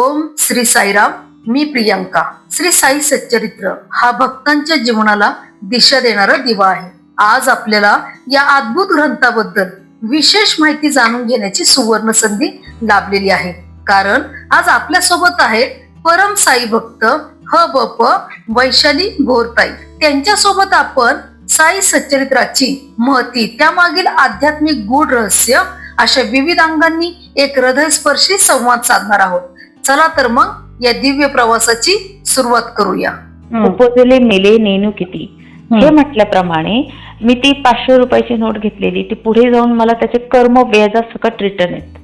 ओम श्री साईराम मी प्रियंका. श्री साई सच्चरित्र हा भक्तांच्या जीवनाला दिशा देणारा दिवा आहे. आज आपल्याला या अद्भुत ग्रंथाबद्दल विशेष माहिती जाणून घेण्याची सुवर्ण संधी लाभलेली आहे. कारण आज आपल्यासोबत आहेत परम साई भक्त ह ब प वैशाली भोरताई. त्यांच्यासोबत आपण साई सच्चरित्राची महती त्यामागील आध्यात्मिक गूढ रहस्य अशा विविध अंगांनी एक हृदयस्पर्शी संवाद साधणार आहोत. चला तर मग या दिव्य प्रवासाची सुरुवात करूया. उपजले मेले नेणू किती? हे म्हटल्याप्रमाणे मी ती पाचशे रुपयाची नोट घेतलेली. ती पुढे जाऊन मला त्याचे कर्म व्याजा सकट रिटर्न आहेत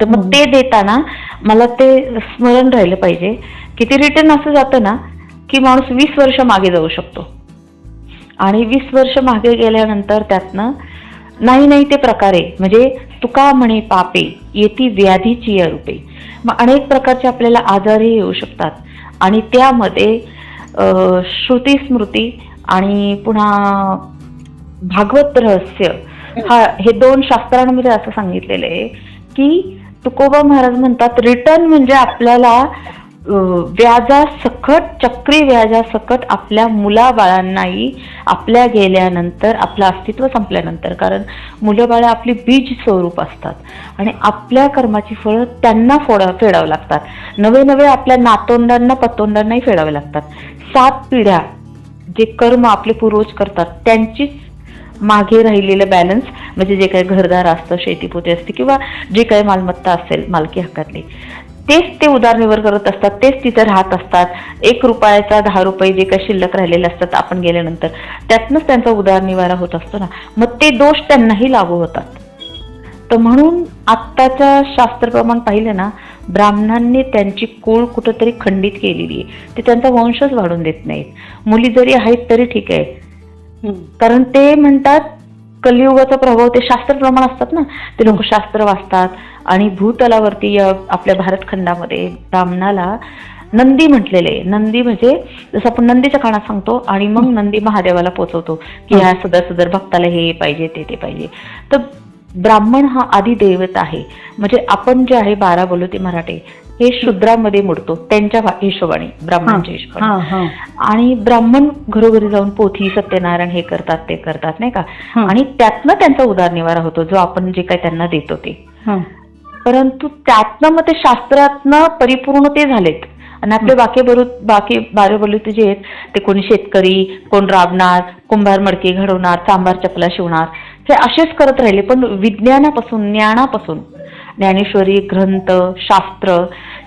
तर मग ते देताना मला ते स्मरण राहिलं पाहिजे. की ते रिटर्न असं जातं ना की माणूस वीस वर्ष मागे जाऊ शकतो. आणि वीस वर्ष मागे गेल्यानंतर त्यातनं नाही नाही ते प्रकारे म्हणजे तुका म्हणे पापे येती व्याधीची या रूपे. मग अनेक प्रकारचे आपल्याला आजारही येऊ शकतात. आणि त्यामध्ये श्रुती स्मृती आणि पुन्हा भागवत रहस्य हा हे दोन शास्त्रांमध्ये असं सांगितलेलं आहे की तुकोबा महाराज म्हणतात रिटर्न म्हणजे आपल्याला व्याजासकट चक्री व्याजासकट आपल्या मुलाबाळांनाही आपल्या गेल्यानंतर आपलं अस्तित्व संपल्यानंतर कारण मुलं बाळं आपली बीज स्वरूप असतात. आणि आपल्या कर्माची फळं त्यांना फोडा फेडावं लागतात. नवे नवे आपल्या नातोंडांना पतोंडांनाही फेडावे लागतात. सात पिढ्या जे कर्म आपले पूर्वज करतात त्यांचीच मागे राहिलेलं बॅलन्स म्हणजे जे काही घरदार असतं शेतीपोते असते किंवा जे काही मालमत्ता असेल मालकी हक्कातली तेच ते उदारनिवर करत असतात तेच तिथे राहत असतात. एक रुपयाचा दहा रुपये जे काही शिल्लक राहिलेले असतात आपण गेल्यानंतर त्यातनंच त्यांचा उदारनिवारा होत असतो ना. मग ते दोष त्यांनाही लागू होतात. तर म्हणून आत्ताच्या शास्त्रप्रमाण पाहिलं ना ब्राह्मणांनी त्यांची कुळ कुठंतरी खंडित केलेली आहे. ते त्यांचा वंशच वाढून देत नाहीत. मुली जरी आहेत तरी ठीक आहे. कारण ते म्हणतात कलियुगाचा प्रभाव ते शास्त्रप्रमाण असतात ना. ते लोक शास्त्र वाचतात. आणि भूतलावरती आपल्या भारत खंडामध्ये ब्राह्मणाला नंदी म्हटलेले. नंदी म्हणजे जसं आपण नंदीच्या कानात सांगतो आणि मग नंदी महादेवाला पोचवतो की ह्या सदर सदर भक्ताला हे पाहिजे ते ते पाहिजे. तर ब्राह्मण हा आधी दैवत आहे. म्हणजे आपण जे आहे बारा बोलू ते मराठे. हे शूद्रामध्ये मोडतो त्यांच्या हिशोबाने ब्राह्मणांच्या हिशोबाने. आणि ब्राह्मण घरोघरी जाऊन पोथी सत्यनारायण हे करतात ते करतात नाही का. आणि त्यातनं त्यांचा उदारनिवारा होतो जो आपण जे काही त्यांना देतो ते. परंतु त्यातनं मग ते शास्त्रातनं परिपूर्ण ते झालेत. आणि आपले बाकी बरू बाकी बारे बलुते जे आहेत ते कोणी शेतकरी कोण राबणार कुंभार मडकी घडवणार चांभार चपला शिवणार हे असेच करत राहिले. पण विज्ञानापासून ज्ञानापासून ज्ञानेश्वरी ग्रंथ शास्त्र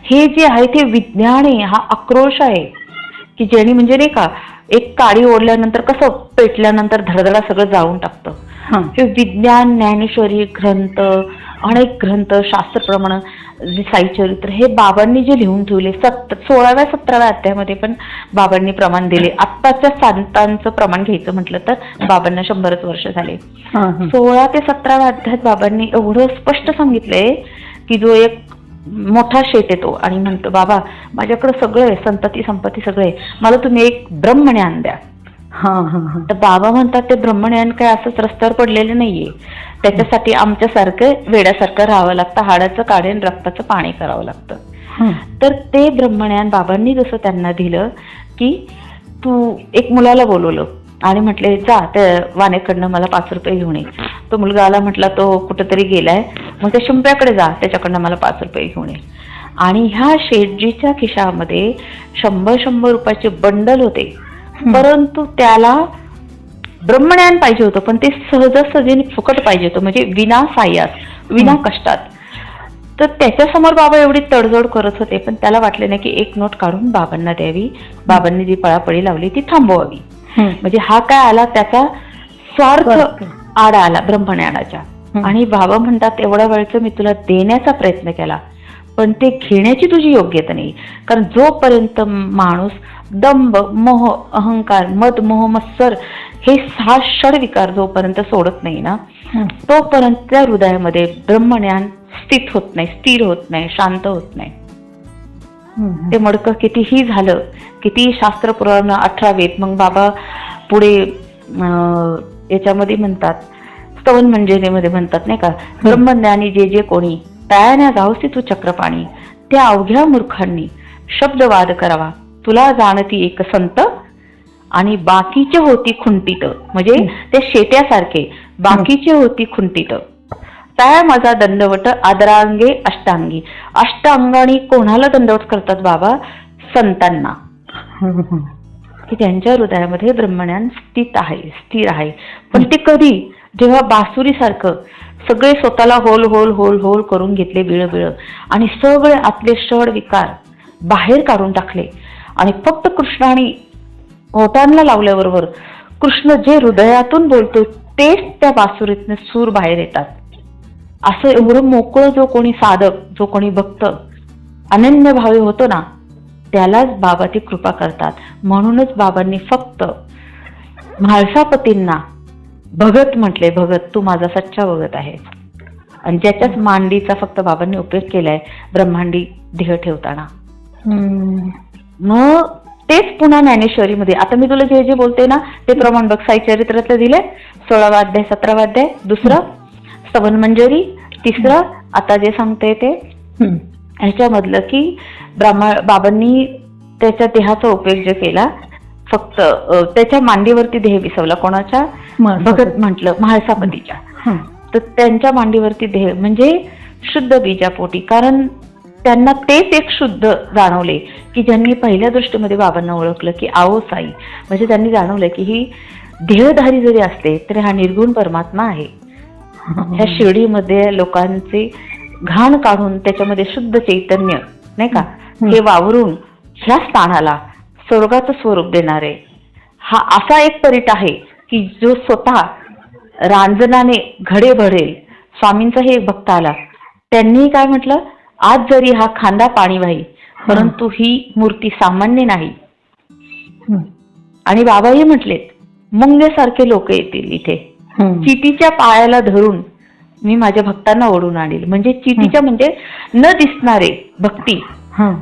हे जे आहे ते विज्ञान हा आक्रोश आहे. की ज्याने म्हणजे नाही का एक काडी ओढल्यानंतर कसं पेटल्यानंतर धडधडा सगळं जाळून टाकतं. हे. विज्ञान ज्ञानेश्वरी ग्रंथ अनेक ग्रंथ शास्त्रप्रमाण जे साई चरित्र हे बाबांनी जे लिहून ठेवले सत सोळाव्या सतराव्या अध्यायामध्ये पण बाबांनी प्रमाण दिले. आत्ताच्या संतांचं प्रमाण घ्यायचं म्हटलं तर बाबांना शंभरच वर्ष झाले. सोळा ते सतराव्या अध्यायात बाबांनी एवढं स्पष्ट सांगितलंय की जो एक मोठा शेत येतो आणि म्हणतो बाबा माझ्याकडे सगळं आहे संतती संपत्ती सगळं आहे. मला तुम्ही एक ब्रह्मज्ञान द्या. तर बाबा म्हणतात ते ब्रह्मज्ञान काय असंच रस्त्यावर पडलेलं नाहीये. त्याच्यासाठी आमच्यासारखं वेड्यासारखं राहावं लागतं हाडाचं काढेन रक्ताचं पाणी करावं लागतं. तर ते ब्रह्मज्ञान बाबांनी जसं त्यांना दिलं की तू एक मुलाला बोलवलं आणि म्हटले जा त्या वानेकडनं मला पाच रुपये घेऊन ये. तो मुलगा आला म्हटला तो कुठेतरी गेलाय. मग त्या शिंप्याकडे जा त्याच्याकडनं मला पाच रुपये घेऊन ये. आणि ह्या शेटजीच्या खिशामध्ये शंभर शंभर रुपयाचे बंडल होते. परंतु त्याला ब्रह्मज्ञान पाहिजे होतं पण ते सहजासहजीने फुकट पाहिजे होतं म्हणजे विना साह्यास विना कष्टात. तर त्याच्यासमोर बाबा एवढी तडजोड करत होते पण त्याला वाटले नाही की एक नोट काढून बाबांना द्यावी. बाबांनी जी पळापळी लावली ती थांबवावी. म्हणजे हा काय आला त्याचा स्वार्थ स्वार्थ. आडा आला ब्रह्मज्ञानाच्या. आणि बाबा म्हणतात एवढ्या वेळचं मी तुला देण्याचा प्रयत्न केला पण ते घेण्याची तुझी योग्यता नाही. कारण जोपर्यंत माणूस दंभ मोह अहंकार मद मोह मत्सर हे सहा षड विकार जोपर्यंत सोडत नाही ना तोपर्यंत त्या हृदयामध्ये ब्रह्मज्ञान स्थित होत नाही स्थिर होत नाही शांत होत नाही. ते मडकं कितीही झालं किती शास्त्र पुराण अठरा वेद मग बाबा पुढे अं, याच्यामध्ये म्हणतात स्तवन मंजरीमध्ये म्हणतात नाही का ब्रह्मज्ञानी जे जे कोणी तयाना गावसी तू चक्रपाणी त्या अवघ्या मूर्खांनी शब्दवाद करावा. तुला जाणती एक संत आणि बाकीचे होती खुंटीत. म्हणजे ते शेट्यासारखे बाकीचे होती खुंटीत. त्या माझा दंडवट? आदरांगे अष्टांगी. अष्टांगाने कोणाला दंडवट करतात बाबा? संतांना. की त्यांच्या हृदयामध्ये ब्रह्मज्ञान स्थित आहे स्थिर आहे. पण ते कधी? जेव्हा बासुरीसारखं सगळे स्वतःला होल होल होल होल करून घेतले बिळ बिळ. आणि सगळे आपले षड विकार बाहेर काढून टाकले. आणि फक्त कृष्णाने ओटांना लावल्याबरोबर कृष्ण जे हृदयातून बोलतो तेच त्या बासुरीतनं सूर बाहेर येतात. असं एवढं मोकळं जो कोणी साधक जो कोणी भक्त अनन्य भावी होतो ना त्यालाच बाबा ती कृपा करतात. म्हणूनच बाबांनी फक्त म्हाळसापतींना भगत म्हटले भगत तू माझा सच्चा भगत आहे आणि ज्याच्याच मांडीचा फक्त बाबांनी उपयोग केलाय ब्रह्मांडी ध्येय ठेवताना. मग तेच पुन्हा ज्ञानेश्वरीमध्ये. आता मी तुला जे जे बोलते ना ते प्रमाण बघ साई चरित्रातलं दिलंय. सोळावा अध्याय सतरावा अध्याय दुसरं स्तवन मंजरी तिसरं आता जे सांगते ते ह्याच्यामधलं की ब्राह्मण बाबांनी त्याच्या देहाचा उपयोग जे केला फक्त त्याच्या मांडीवरती देह विसवला. कोणाच्या? भगत म्हटलं म्हाळसापतीच्या तर त्यांच्या मांडीवरती देह म्हणजे शुद्ध बीजापोटी. कारण त्यांना तेच एक शुद्ध जाणवले की ज्यांनी पहिल्या दृष्टीमध्ये बाबांना ओळखलं की आओ साई. म्हणजे त्यांनी जाणवलं की ही देहधारी जरी असले तरी हा निर्गुण परमात्मा आहे. ह्या शिर्डीमध्ये लोकांचे घाण काढून त्याच्यामध्ये शुद्ध चैतन्य नाही का? हे वावरून ह्या स्थानाला स्वर्गाचं स्वरूप देणारे. हा असा एक परीट आहे की जो स्वतः रांजणाने घडे भरेल. स्वामींचा हे एक भक्त आला. त्यांनी काय म्हटलं? आज जरी हा खांदा पाणी वाही परंतु ही मूर्ती सामान्य नाही. आणि बाबाही म्हटलेत मुंग्यासारखे लोक येतील इथे. चिटीच्या पायाला धरून मी माझ्या भक्तांना ओढून आणील. म्हणजे चिटीच्या म्हणजे न दिसणारे भक्ती.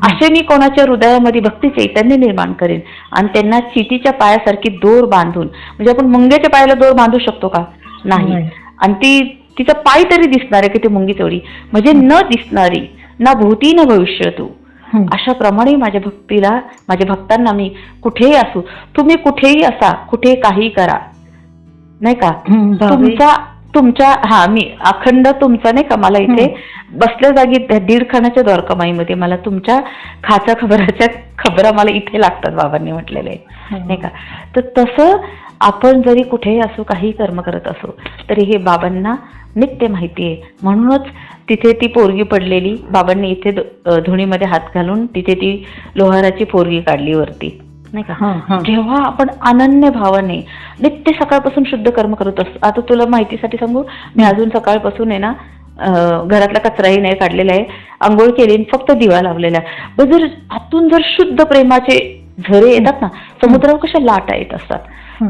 असे मी कोणाच्या हृदयामध्ये भक्ती चैतन्य निर्माण करेन आणि त्यांना चिटीच्या पायासारखी दोर बांधून म्हणजे आपण मुंग्याच्या पायाला दोर बांधू शकतो का? नाही. नाही. आणि ती तिचा पाय तरी दिसणार आहे की ती मुंगी तेवढी म्हणजे न दिसणारी ना भूती ना भविष्य तू. अशा प्रमाणे माझ्या भक्तीला माझ्या भक्तांना मी कुठेही असू तुम्ही कुठेही असा कुठे काही करा. नाही का? तुमचा तुमच्या हा मी अखंड तुमचा नाही का? मला इथे बसल्या जागी दीड खाण्याच्या द्वारकामाईमध्ये मला तुमच्या खाचा खबराच्या खबरा मला इथे लागतात बाबांनी म्हटलेले. नाही का? तर तसं आपण जरी कुठेही असो काही कर्म करत असो तरी हे बाबांना नित्य माहिती आहे. म्हणूनच तिथे ती पोरगी पडलेली. बाबांनी इथे धुणीमध्ये हात घालून तिथे ती लोहाराची पोरगी काढली वरती. नाही का? जेव्हा आपण अनन्य भावाने नित्य सकाळपासून शुद्ध कर्म करत असतो. आता तुला माहितीसाठी सांगू मी अजून सकाळपासून आहे ना घरातला कचराही नाही काढलेला आहे. आंघोळ केली फक्त दिवा लावलेला आहे. जर आतून जर शुद्ध प्रेमाचे झरे येतात ना समुद्रावर कशा लाटा येत असतात?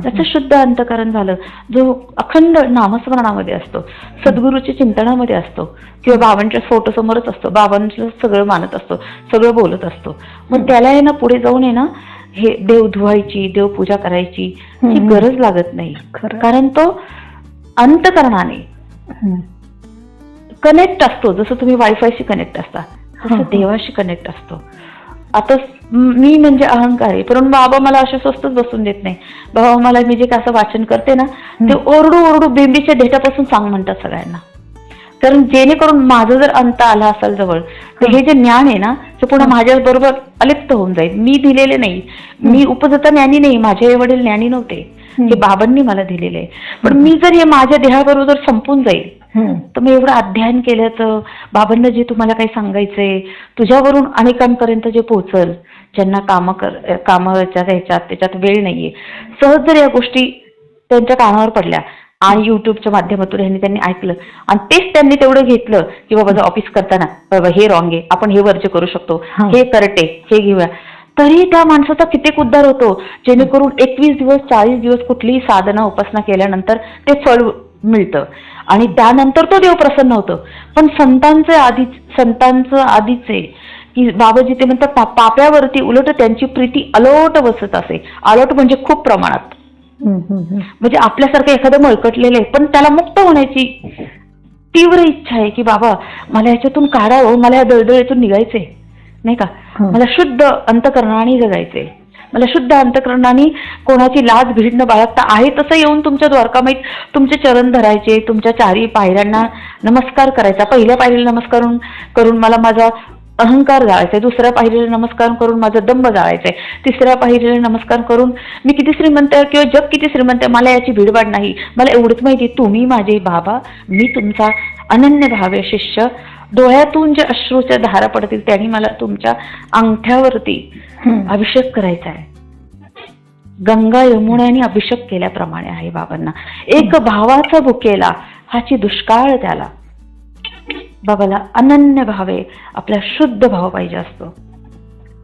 त्याचं शुद्ध अंतकरण झालं. जो अखंड नामस्मरणामध्ये असतो सद्गुरूच्या चिंतनामध्ये असतो किंवा बाबांच्या फोटो समोरच असतो बाबांचं सगळं मानत असतो सगळं बोलत असतो. मग त्याला आहे ना पुढे जाऊन आहे ना हे देव धुवायची देव पूजा करायची ही. गरज लागत नाही. कारण तो अंतकरणाने कनेक्ट असतो. जसं तुम्ही वायफायशी कनेक्ट असता तसं. देवाशी कनेक्ट असतो. आता मी म्हणजे अहंकार आहे. परंतु बाबा मला असे स्वस्तच बसून देत नाही. बाबा मला मी जे काय असं वाचन करते ना ते ओरडू ओरडू बेंबीच्या ढेटापासून सांग म्हणतात सगळ्यांना. कारण जेणेकरून माझं जर अंत आला असेल जवळ तर हे जे ज्ञान आहे ना ते पुन्हा माझ्या बरोबर अलिप्त होऊन जाईल. मी दिलेले नाही. मी उपजता ज्ञानी नाही माझे वडील ज्ञानी नव्हते. हे बाबांनी मला दिलेले आहे. पण मी जर हे माझ्या देहाबरोबर संपून जाईल तर मी एवढं अध्ययन केल्याचं बाबांना जे तुम्हाला काही सांगायचंय तुझ्यावरून अनेकांपर्यंत जे पोहोचल ज्यांना काम कर कामाच्या ह्याच्यात त्याच्यात वेळ नाहीये सहज जर या गोष्टी त्यांच्या कानावर पडल्या आणि युट्यूबच्या माध्यमातून ह्यांनी त्यांनी ऐकलं आणि तेच त्यांनी तेवढं घेतलं की बाबा ऑफिस करताना बाबा हे रॉंग आहे आपण हे वर्ज करू शकतो हा. हे करटे हे घेऊया. तरी त्या माणसाचा किती उद्धार होतो. जेणेकरून एकवीस दिवस चाळीस दिवस कुठलीही साधना उपासना केल्यानंतर ते फळ मिळतं. आणि त्यानंतर तो देव प्रसन्न होतो. पण संतांचे आधी संतांचं आधीच की बाबाजी ते म्हणतात "पा- पाप्यावरती उलट त्यांची प्रीती अलोट बसत असे. अलोट म्हणजे खूप प्रमाणात. म्हणजे आपल्यासारखं एखादं मळकटलेलं आहे पण त्याला मुक्त होण्याची तीव्र इच्छा आहे की बाबा मला याच्यातून काढावं मला या दळदळीतून निघायचंय. नाही का. मला शुद्ध अंतकरणाने जगायचंय. मला शुद्ध अंतकरणाने कोणाची लाज भीड न बाळगता आहे तसं येऊन तुमच्या द्वारकामाईत तुमचे चरण धरायचे तुमच्या चारी पायऱ्यांना नमस्कार करायचा. पहिल्या पायरीला नमस्कार करून- मला माझा अहंकार जाळायचा दुसऱ्या पायरीला नमस्कार करून माझा दंभ जाळायचा तिसऱ्या पायरीला नमस्कार करून मी किती श्रीमंत आहे किंवा जग किती श्रीमंत आहे मला याची भीडभाड नाही. मला एवढंच माहिती तुम्ही माझे बाबा मी तुमचा अनन्य भावे शिष्य डोळ्यातून जे अश्रूच्या धारा पडतील त्यांनी मला तुमच्या अंगठ्यावरती. अभिषेक करायचा आहे. गंगा यमुनाने अभिषेक केल्याप्रमाणे आहे बाबांना. एक भावाचा भुकेला हाची दुष्काळ त्याला. बाबाला अनन्य भावे आपला शुद्ध भाव पाहिजे असतो.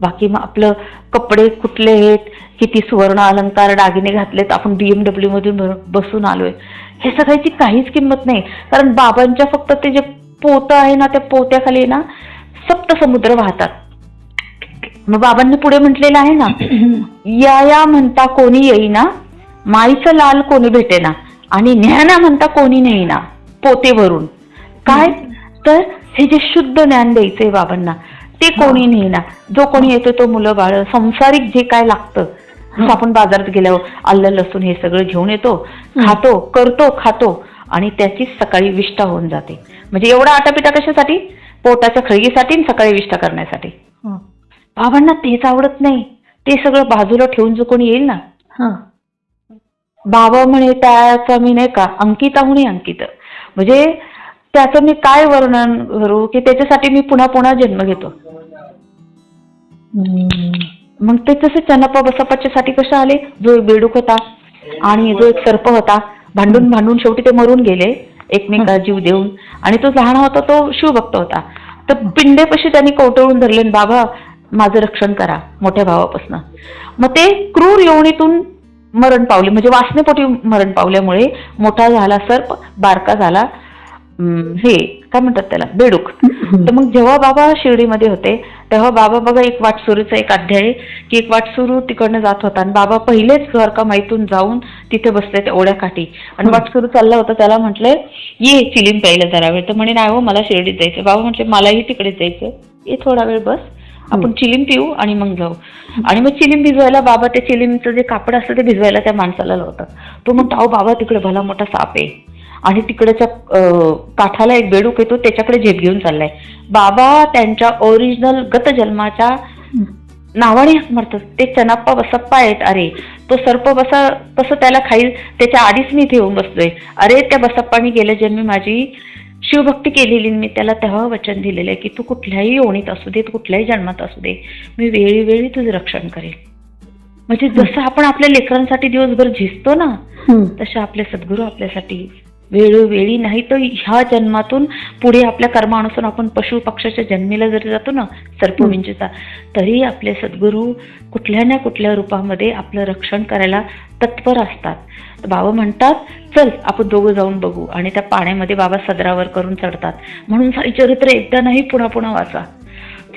बाकी मग आपलं कपडे कुठले आहेत किती सुवर्ण अलंकार दागिने घातलेत आपण बीएमडब्ल्यू मधून बसून आलोय. हे सगळ्याची काहीच किंमत नाही. कारण बाबांच्या फक्त ते जे पोतं आहे ना त्या पोत्याखाली ना सप्त समुद्र वाहतात. मग बाबांनी पुढे म्हटलेलं आहे ना या या म्हणता कोणी येईना माईचं लाल कोणी भेटेना आणि ज्ञाना म्हणता कोणी नेईना पोतेवरून. काय? तर हे जे शुद्ध ज्ञान द्यायचंय बाबांना ते कोणी नेईना. जो कोणी येतो तो मुलं बाळ संसारिक जे काय लागतं आपण बाजारात गेल्यावर आलं लसूण हे सगळं घेऊन येतो खातो करतो खातो. आणि त्याचीच सकाळी विष्ठा होऊन जाते. म्हणजे एवढा आटापिटा कशासाठी? पोटाच्या खळगीसाठी आणि सकाळी विष्ठा करण्यासाठी. बाबांना तेच आवडत नाही. ते सगळं बाजूला ठेवून जो कोणी येईल ना. बाबा म्हणे त्याचा मी नाही का अंकिताहुनी अंकित. म्हणजे त्याचं मी काय वर्णन करू की त्याच्यासाठी मी पुन्हा पुन्हा जन्म घेतो. मग ते तसे चनप्पा बसप्पाच्या साठी कसं आले? जो एक बेडूक होता आणि जो एक सर्प होता भांडून भांडून शेवटी ते मरून गेले एकमेका जीव देऊन. आणि तो लहान होता तो शिवभक्त होता. तर पिंडेपाशी त्यांनी कवटळून धरले "आणि बाबा माझं रक्षण करा मोठ्या भावापासून. मग ते क्रूर योनीतून मरण पावले म्हणजे वासनेपोटी मरण पावल्यामुळे मोठा झाला सर्प बारका झाला. हे काय म्हणतात त्याला? बेडूक. तर मग जेव्हा बाबा शिर्डीमध्ये होते तेव्हा बाबा बघा एक वाटसुरूचा एक अध्याय की एक वाटसुरू तिकडनं जात होता. आणि बाबा पहिलेच द्वारका माईतून जाऊन तिथे बसले त्या ओढ्याकाठी. आणि वाटसुरू चालला होता त्याला म्हटलंय ये चिलीम प्यायला जरा वेळ. तर म्हणे नाही हो मला शिर्डीत जायचं बाबा म्हटले मलाही तिकडे जायचं ये थोडा वेळ बस. आपण चिलीम पिऊ आणि मग जाऊ. आणि मग चिलीम भिजवायला बाबा ते चिलीमचं जे कापड असतं ते भिजवायला त्या माणसाला लावतात. तो म्हणतो अहो बाबा तिकडे भला मोठा साप आहे. आणि तिकडच्या काठाला एक बेडूक येतो त्याच्याकडे झेप घेऊन चाललाय. बाबा त्यांच्या ओरिजिनल गत जन्माच्या नावाने हाक मारतात. ते चनाप्पा बसप्पा आहेत. अरे तो सर्प बसा तसं त्याला खाईल. त्याच्या आधीच मी इथे येऊन बसलोय. अरे त्या बसप्पानी गेल्या जन्मी माझी शिवभक्ती केलेली मी त्याला तेव्हा वचन दिलेलं आहे की तू कुठल्याही योनीत असू दे तू कुठल्याही जन्मात असू दे मी वेळी वेळी तुझं रक्षण करेल. म्हणजे जसं आपण आपल्या लेकरांसाठी दिवसभर झिजतो ना. तसे आपले सद्गुरू आपल्यासाठी वेळोवेळी नाही तर ह्या जन्मातून पुढे आपल्या कर्मानुसार आपण पशु पक्षाच्या जन्मीला जरी जातो ना सर्पविंचीचा तरी आपले सद्गुरू कुठल्या ना कुठल्या रूपामध्ये आपलं रक्षण करायला तत्पर असतात. बाबा म्हणतात चल आपण दोघं जाऊन बघू. आणि त्या पाण्यामध्ये बाबा सदरावर करून चढतात. म्हणून साई चरित्र एकदा नाही पुन्हा पुन्हा वाचा.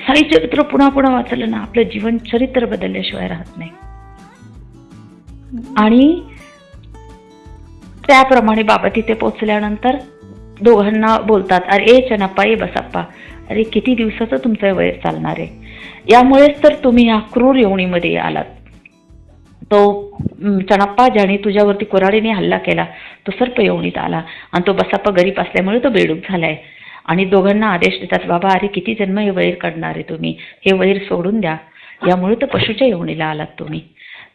साई चरित्र पुन्हा पुन्हा वाचलं ना आपलं जीवन चरित्र बदलल्याशिवाय राहत नाही. आणि त्याप्रमाणे बाबा तिथे पोचल्यानंतर दोघांना बोलतात अरे ए चनाप्पा ए बसाप्पा अरे किती दिवसाचं तुमचं वय चालणार आहे? यामुळेच तर तुम्ही ह्या क्रूर येवणीमध्ये आलात. तो चणाप्पा ज्याने तुझ्यावरती कोराडीने हल्ला केला तो सर्प येवणीत आला आणि तो बसाप्पा गरीब असल्यामुळे तो बेडूक झालाय. आणि दोघांना आदेश देतात बाबा अरे किती जन्म हे वैर काढणार आहे तुम्ही? हे वैर सोडून द्या. यामुळे तर पशुच्या येवणीला आलात तुम्ही.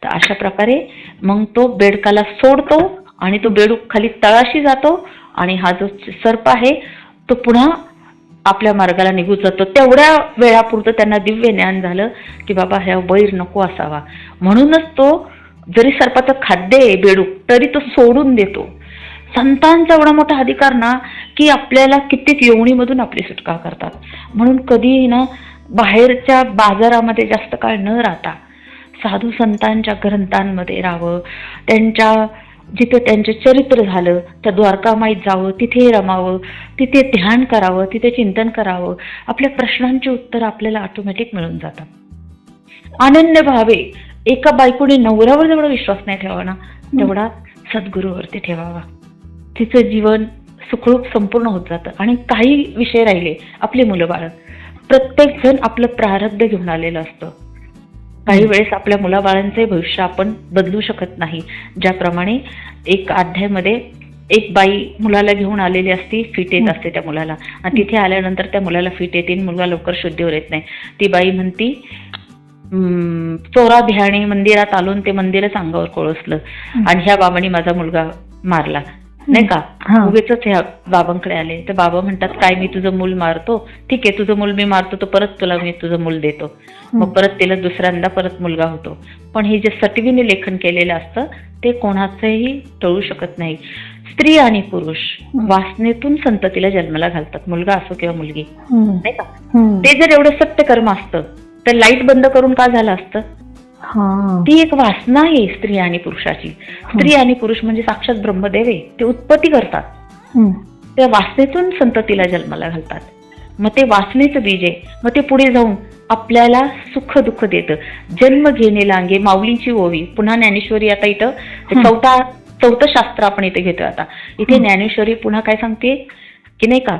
तर अशा प्रकारे मग तो बेडकाला सोडतो आणि तो बेडूक खाली तळाशी जातो आणि हा जो सर्प आहे तो पुन्हा आपल्या मार्गाला निघून जातो. तेवढ्या वेळापुरतं त्यांना दिव्य ज्ञान झालं की बाबा ह्या बैर नको असावा. म्हणूनच तो जरी सर्पाचं खाद्य आहे बेडूक तरी तो सोडून देतो. संतांचा एवढा मोठा अधिकार ना की आपल्याला कित्येक येवणीमधून आपली सुटका करतात. म्हणून कधीही ना बाहेरच्या बाजारामध्ये जास्त काळ न राहता साधू संतांच्या ग्रंथांमध्ये राहावं त्यांच्या जिथे त्यांचं चरित्र झालं त्या द्वारकामाईत जावं तिथे रमावं तिथे ध्यान करावं तिथे चिंतन करावं आपल्या प्रश्नांची उत्तर आपल्याला ऑटोमॅटिक मिळून जातात. अनन्य भावे एका बायकोने नवऱ्यावर जेवढा विश्वास नाही ठेवा ना तेवढा सद्गुरूवरती ठेवावा. तिचं जीवन सुखरूप संपूर्ण होत जातं आणि काही विषय राहिले आपली मुलं बाळ. प्रत्येक जण आपलं प्रारब्ध घेऊन आलेलं असतं. काही वेळेस आपल्या मुलाबाळांचे भविष्य आपण बदलू शकत नाही. ज्याप्रमाणे एक अध्यायामध्ये एक बाई मुलाला घेऊन आलेली असती फिट येत असते त्या मुलाला. आणि तिथे आल्यानंतर त्या मुलाला फिट येते मुलगा लवकर शुद्धीवर येत नाही. ती बाई म्हणती "हम्म, चोरा भियाणी मंदिरात आलून ते मंदिरच अंगावर कोळसलं. आणि ह्या बाबांनी माझा मुलगा मारला. नाही का. उगेच ह्या बाबांकडे आले. तर बाबा म्हणतात काय मी तुझं मूल मारतो? ठीक आहे तुझं मूल मी मारतो तर परत तुला मी तुझं मूल देतो. मग परत तिला दुसऱ्यांदा परत मुलगा होतो. पण हे जे सटवीने लेखन केलेलं असतं ते कोणाचंही टळू शकत नाही. स्त्री आणि पुरुष वासनेतून संततीला जन्माला घालतात मुलगा असो किंवा मुलगी. नाही का. ते जर एवढं सत्य कर्म असतं तर लाइट बंद करून का झालं असतं. ती एक वासना आहे स्त्री आणि पुरुषाची. स्त्री आणि पुरुष म्हणजे साक्षात ब्रह्मदेव आहे. ते उत्पत्ती करतात. त्या वासनेतून संततीला जन्माला घालतात. मग ते वासनेचं बीज आहे. मग ते पुढे जाऊन आपल्याला सुख दुःख देतं. जन्म घेणे लांगे माऊलींची ओवी. पुन्हा ज्ञानेश्वरी आता इथं. चौथा चौथं शास्त्र आपण इथे घेतोय आता. इथे ज्ञानेश्वरी पुन्हा काय सांगते? की नाही का?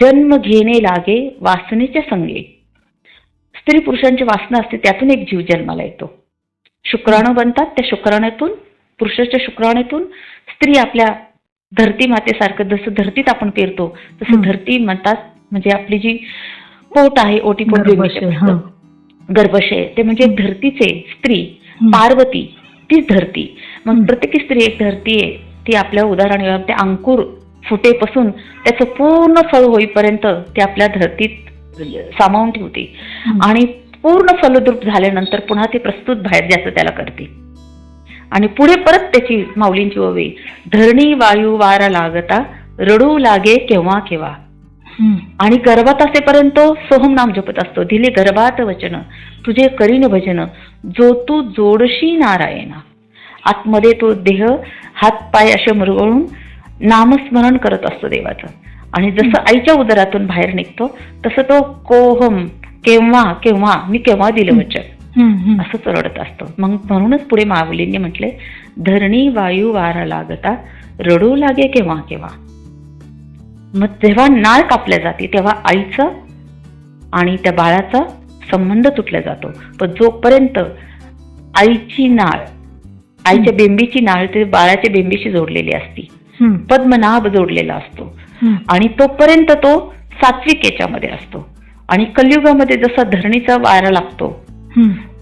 जन्म घेणे लागे वासनेच्या संगे. स्त्री पुरुषांची वासना असते त्यातून एक जीव जन्माला येतो शुक्राणू बनतात त्या शुक्राणूतून पुरुषाच्या शुक्राणूतून स्त्री आपल्या धरती मातेसारखं जसं धरतीत आपण पेरतो तसं. धरती म्हणतात म्हणजे आपली जी पोट आहे ओटी पोट गर्भाशय, हा. गर्भाशय ते म्हणजे धरतीचे स्त्री. पार्वती तीच धरती मग. प्रत्येक स्त्री एक धरती आहे ती आपल्या उदाहरण ते अंकुर फुटेपासून त्याचं पूर्ण फळ होईपर्यंत ते आपल्या धरतीत सामावून ठेवते. आणि पूर्ण फलद्रूप झाल्यानंतर पुन्हा ते प्रस्तुत बाहेर द्यायचं त्याला करते. आणि पुढे परत त्याची माऊलींची ओवी धरणी वायू वारा लागता रडू लागे केव्हा केव्हा. आणि गर्भात असेपर्यंत सोहम नाम जपत असतो. दिले गर्भात वचन तुझे करीन भजन जो तू जोडशी नारायणा. आतमध्ये तो देह हात पाय असे मुरगळून नामस्मरण करत असतो देवाचं. आणि जसं आईच्या उदरातून बाहेर निघतो तसं तो कोहम केव्हा केव्हा मी केव्हा दिलं वचन. असंच रडत असतो. मग म्हणूनच पुढे माऊलींनी म्हटले धरणी वायू वारा लागता रडू लागे केव्हा केव्हा. मग जेव्हा नाळ कापल्या जाते तेव्हा आईचं आणि त्या बाळाचा संबंध तुटला जातो. पण जोपर्यंत आईची नाळ आईच्या बेंबीची नाळ ते बाळाच्या बेंबीशी जोडलेली असती. पद्मनाभ जोडलेला असतो. आणि तोपर्यंत तो सात्विक याच्यामध्ये असतो. आणि कलियुगामध्ये जसा धरणीचा वारा लागतो.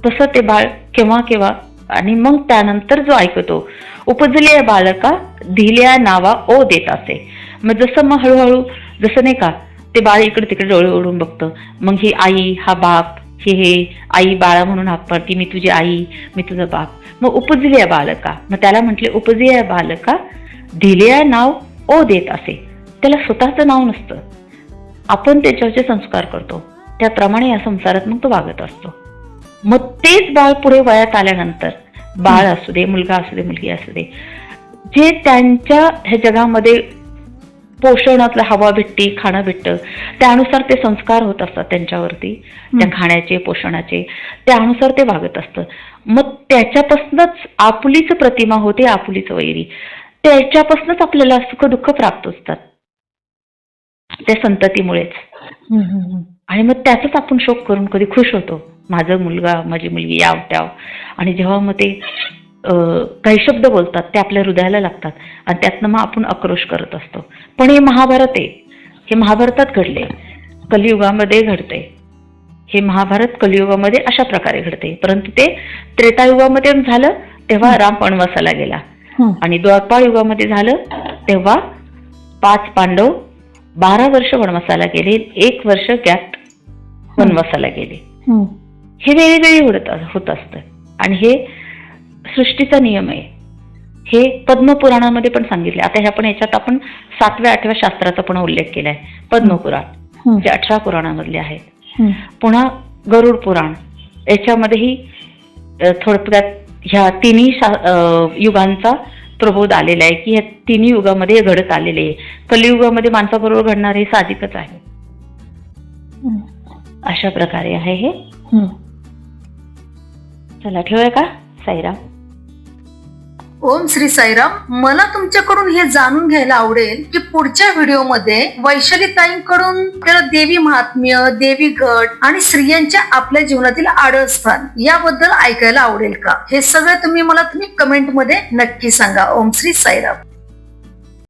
तसं ते बाळ केव्हा केव्हा आणि मग त्यानंतर जो ऐकतो उपजल्या बालका धिल्या नावा ओ देत असे. मग जसं मग हळूहळू जसं नाही का ते बाळ इकडे तिकडे डोळे ओढून बघतं. मग ही आई हा बाप हे हे आई बाळा म्हणून हाक पाडती मी तुझी आई मी तुझा बाप. मग उपजल्या बालका मग त्याला म्हटले उपजल्या बालका धिल्या नाव ओ देत असे. त्याला स्वतःचं नाव नसतं. आपण त्याच्यावरचे संस्कार करतो. त्याप्रमाणे या संसारात मग तो वागत असतो. मग तेच बाळ पुढे वयात आल्यानंतर बाळ असू दे मुलगा असू दे मुलगी असू दे जे त्यांच्या ह्या जगामध्ये पोषणातलं हवा भेटते खाणं भेटतं त्यानुसार ते संस्कार होत असतात त्यांच्यावरती त्या. खाण्याचे पोषणाचे त्यानुसार ते वागत असतं. मग त्याच्यापासूनच आपुलीच प्रतिमा होते आपुलीच वैरी. त्याच्यापासूनच आपल्याला सुख दुःख प्राप्त असतात त्या संततीमुळेच. आणि मग त्याचाच आपण शोक करून कधी खुश होतो. माझा मुलगा माझी मुलगी याव त्याव. आणि जेव्हा मग ते काही शब्द बोलतात ते आपल्या हृदयाला लागतात. आणि त्यातनं मग आपण आक्रोश करत असतो. पण हे महाभारत आहे. हे महाभारतात घडले कलियुगामध्ये घडते हे महाभारत कलियुगामध्ये अशा प्रकारे घडते परंतु ते त्रेतायुगामध्ये झालं तेव्हा राम वनवासाला गेला. आणि द्वापार युगामध्ये झालं तेव्हा पाच पांडव बारा वर्ष वनवासाला गेले एक वर्ष गॅप वनवासाला गेले. हे वेळोवेळी होत होत असतं. आणि हे सृष्टीचा नियम आहे. हे पद्मपुराणामध्ये पण सांगितले. आता ह्या पण याच्यात आपण सातव्या आठव्या शास्त्राचा पण उल्लेख केलाय. पद्मपुराण. जे अठरा पुराणामधले आहेत. पुन्हा गरुड पुराण. याच्यामध्येही थोडक्यात ह्या तिन्ही युगांचा प्रबोध आलेला आहे की ह्या तिन्ही युगामध्ये हे घडत आलेले आहे. कलियुगामध्ये माणसाबरोबर घडणार हे साहजिकच आहे. अशा प्रकारे आहे हे. चला ठेवूया का? साईराम. ओम श्री साईराम. मला तुमच्याकडून हे जाणून घ्यायला आवडेल की पुढच्या व्हिडिओमध्ये वैशाली ताईंकडून त्याला देवी महात्म्य देवी घट आणि स्त्रियांच्या आपल्या जीवनातील आडस्थान याबद्दल ऐकायला आवडेल का? हे सगळं तुम्ही मला तुम्ही कमेंटमध्ये नक्की सांगा. ओम श्री साईराम.